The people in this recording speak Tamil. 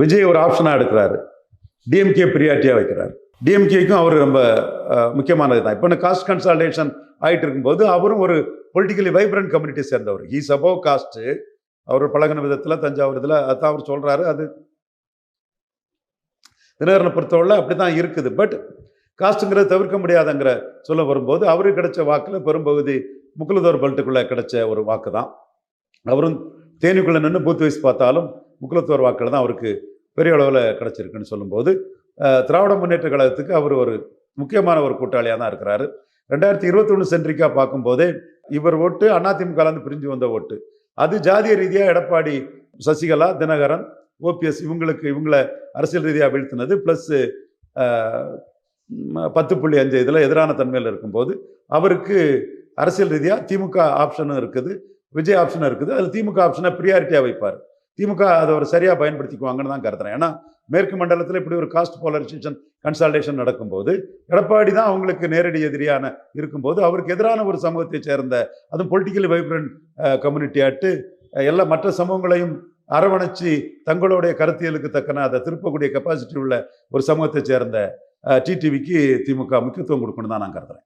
விஜய் ஒரு ஆப்ஷனாக எடுக்கிறாரு. டிஎம்கே பிரியாரிட்டியாக வைக்கிறார். டிஎம்கேக்கும் அவர் ரொம்ப முக்கியமானது தான் இப்போ காஸ்ட் கன்சால்டேஷன் ஆகிட்டு இருக்கும்போது அவரும் ஒரு பொலிட்டிக்கலி வைப்ரண்ட் கம்யூனிட்டி சேர்ந்தவர். ஹீஸ் அபவ் காஸ்ட்டு அவர் பழகின விதத்தில் தஞ்சாவூர் இதில் அதான் அவர் சொல்கிறாரு அது தினகரனை பொறுத்தவரை அப்படி தான் இருக்குது. பட் காஸ்ட்டுங்கிறத தவிர்க்க முடியாதங்கிற சொல்ல வரும்போது அவருக்கு கிடைச்ச வாக்கில் பெரும்பகுதி முக்குலதோர் பெல்ட்டுக்குள்ளே கிடைச்ச ஒரு வாக்கு தான் அவரும் தேனிக்குள்ளே நின்று பூத் வைஸ் பார்த்தாலும் முக்குலத்தோர் வாக்கில் தான் அவருக்கு பெரிய அளவில் கிடச்சிருக்குன்னு சொல்லும்போது திராவிட முன்னேற்ற கழகத்துக்கு அவர் ஒரு முக்கியமான ஒரு கூட்டாளியாக தான் இருக்கிறாரு. ரெண்டாயிரத்தி இருபத்தொன்று சென்ட்ரிக்காக பார்க்கும்போதே இவர் ஓட்டு அதிமுகலேருந்து பிரிஞ்சு வந்த ஓட்டு. அது ஜாதிய ரீதியாக எடப்பாடி சசிகலா தினகரன் ஓபிஎஸ் இவங்களுக்கு இவங்களை அரசியல் ரீதியாக வீழ்த்தினது ப்ளஸ்ஸு பத்து புள்ளி அஞ்சு இதில் எதிரான தன்மையில் இருக்கும்போது அவருக்கு அரசியல் ரீதியாக திமுக ஆப்ஷனும் இருக்குது விஜய் ஆப்ஷனும் இருக்குது. அதில் திமுக ஆப்ஷனை ப்ரியாரிட்டியாக வைப்பார். திமுக அதை ஒரு சரியாக பயன்படுத்திக்குவாங்கன்னு தான் கருத்துறேன் ஏன்னா மேற்கு மண்டலத்தில் இப்படி ஒரு காஸ்ட் போலரைசேஷன் கன்சல்டேஷன் நடக்கும்போது எடப்பாடி தான் அவங்களுக்கு நேரடி எதிரியான இருக்கும்போது அவருக்கு எதிரான ஒரு சமூகத்தை சேர்ந்த அதுவும் பொலிட்டிக்கலி வைப்ரண்ட் கம்யூனிட்டியாட்டு எல்லா மற்ற சமூகங்களையும் அரவணைச்சு தங்களுடைய கருத்தியலுக்கு தக்கன அதை திருப்பக்கூடிய கெப்பாசிட்டி உள்ள ஒரு சமூகத்தை சேர்ந்த டிடிவிக்கு திமுக முக்கியத்துவம் கொடுக்கணும் தான் நான் கருதுறேன்.